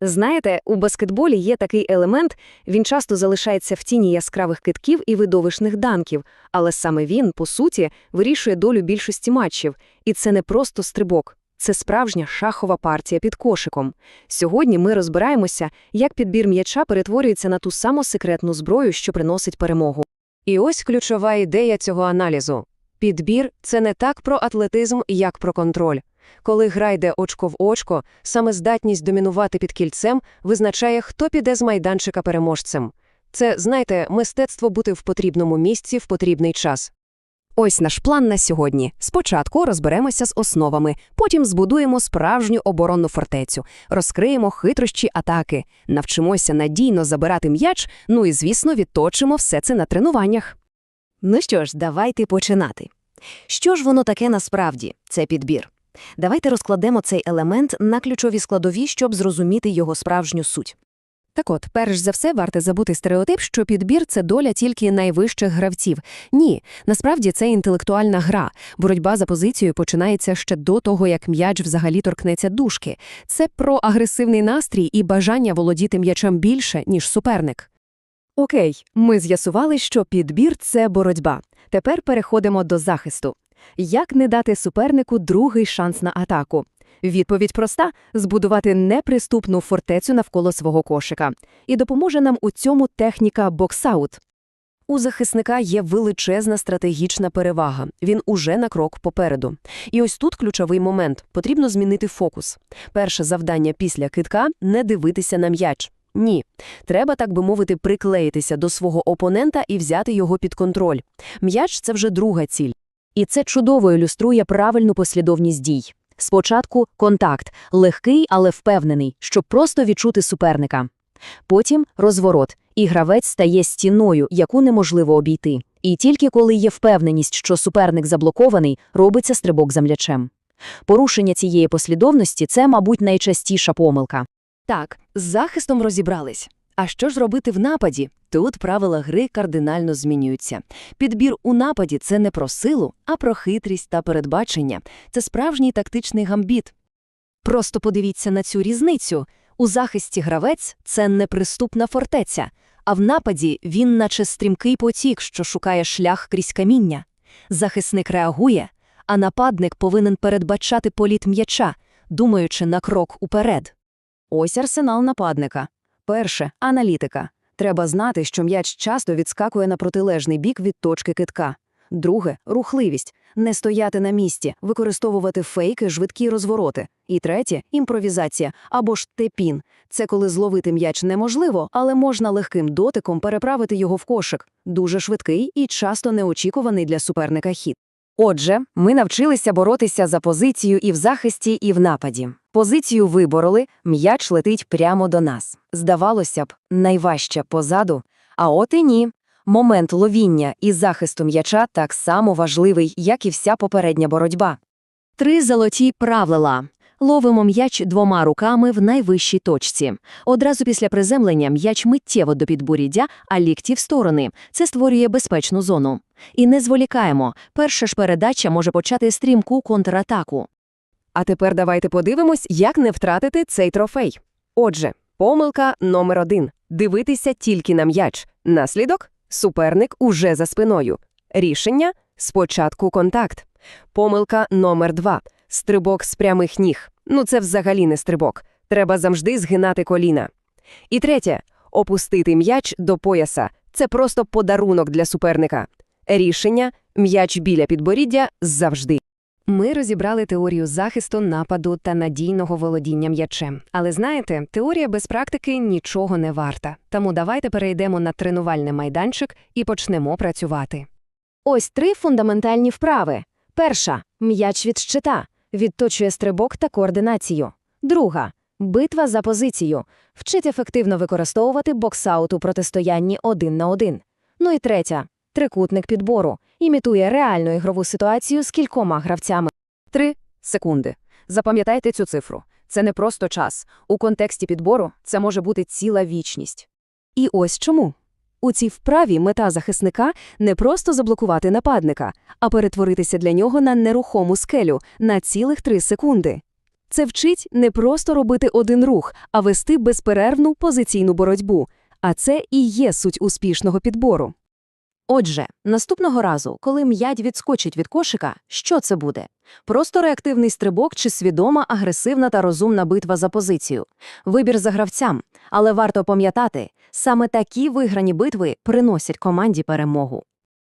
Знаєте, у баскетболі є такий елемент, він часто залишається в тіні яскравих китків і видовищних данків, але саме він, по суті, вирішує долю більшості матчів. І це не просто стрибок, це справжня шахова партія під кошиком. Сьогодні ми розбираємося, як підбір м'яча перетворюється на ту саму секретну зброю, що приносить перемогу. І ось ключова ідея цього аналізу. Підбір – це не так про атлетизм, як про контроль. Коли гра йде очко в очко, саме здатність домінувати під кільцем визначає, хто піде з майданчика переможцем. Це, знаєте, мистецтво бути в потрібному місці в потрібний час. Ось наш план на сьогодні. Спочатку розберемося з основами, потім збудуємо справжню оборонну фортецю, розкриємо хитрощі атаки, навчимося надійно забирати м'яч, ну і, звісно, відточимо все це на тренуваннях. Ну що ж, давайте починати. Що ж воно таке насправді, це підбір? Давайте розкладемо цей елемент на ключові складові, щоб зрозуміти його справжню суть. Так от, перш за все, варто забути стереотип, що підбір це доля тільки найвищих гравців. Ні, насправді це інтелектуальна гра. Боротьба за позицію починається ще до того, як м'яч взагалі торкнеться дужки. Це про агресивний настрій і бажання володіти м'ячем більше, ніж суперник. Окей, ми з'ясували, що підбір це боротьба. Тепер переходимо до захисту. Як не дати супернику другий шанс на атаку? Відповідь проста – збудувати неприступну фортецю навколо свого кошика. І допоможе нам у цьому техніка боксаут. У захисника є величезна стратегічна перевага. Він уже на крок попереду. І ось тут ключовий момент. Потрібно змінити фокус. Перше завдання після китка – не дивитися на м'яч. Ні. Треба, так би мовити, приклеїтися до свого опонента і взяти його під контроль. М'яч – це вже друга ціль. І це чудово ілюструє правильну послідовність дій. Спочатку контакт, легкий, але впевнений, щоб просто відчути суперника. Потім розворот, і гравець стає стіною, яку неможливо обійти. І тільки коли є впевненість, що суперник заблокований, робиться стрибок за м'ячем. Порушення цієї послідовності – це, мабуть, найчастіша помилка. Так, з захистом розібрались. А що ж робити в нападі? Тут правила гри кардинально змінюються. Підбір у нападі це не про силу, а про хитрість та передбачення. Це справжній тактичний гамбіт. Просто подивіться на цю різницю. У захисті гравець це неприступна фортеця, а в нападі він наче стрімкий потік, що шукає шлях крізь каміння. Захисник реагує, а нападник повинен передбачати політ м'яча, думаючи на крок уперед. Ось арсенал нападника. Перше – аналітика. Треба знати, що м'яч часто відскакує на протилежний бік від точки китка. Друге – рухливість. Не стояти на місці, використовувати фейки, швидкі розвороти. І третє – імпровізація або ж тепін. Це коли зловити м'яч неможливо, але можна легким дотиком переправити його в кошик. Дуже швидкий і часто неочікуваний для суперника хід. Отже, ми навчилися боротися за позицію і в захисті, і в нападі. Позицію вибороли, м'яч летить прямо до нас. Здавалося б, найважче позаду. А от і ні. Момент ловіння і захисту м'яча так само важливий, як і вся попередня боротьба. Три золоті правила. Ловимо м'яч двома руками в найвищій точці. Одразу після приземлення м'яч миттєво до підборіддя, а лікті в сторони. Це створює безпечну зону. І не зволікаємо. Перша ж передача може почати стрімку контратаку. А тепер давайте подивимось, як не втратити цей трофей. Отже, помилка номер один – дивитися тільки на м'яч. Наслідок – суперник уже за спиною. Рішення – спочатку контакт. Помилка номер два – стрибок з прямих ніг. Ну це взагалі не стрибок. Треба завжди згинати коліна. І третє – опустити м'яч до пояса. Це просто подарунок для суперника. Рішення – м'яч біля підборіддя завжди. Ми розібрали теорію захисту, нападу та надійного володіння м'ячем. Але знаєте, теорія без практики нічого не варта. Тому давайте перейдемо на тренувальний майданчик і почнемо працювати. Ось три фундаментальні вправи. Перша м'яч від щита, відточує стрибок та координацію. Друга битва за позицію, вчить ефективно використовувати боксаут у протистоянні один на один. Ну і третя трикутник підбору, імітує реальну ігрову ситуацію з кількома гравцями. Три секунди. Запам'ятайте цю цифру. Це не просто час. У контексті підбору це може бути ціла вічність. І ось чому. У цій вправі мета захисника не просто заблокувати нападника, а перетворитися для нього на нерухому скелю на цілих три секунди. Це вчить не просто робити один рух, а вести безперервну позиційну боротьбу. А це і є суть успішного підбору. Отже, наступного разу, коли м'ядь відскочить від кошика, що це буде? Просто реактивний стрибок чи свідома, агресивна та розумна битва за позицію. Вибір за гравцям. Але варто пам'ятати, саме такі виграні битви приносять команді перемогу.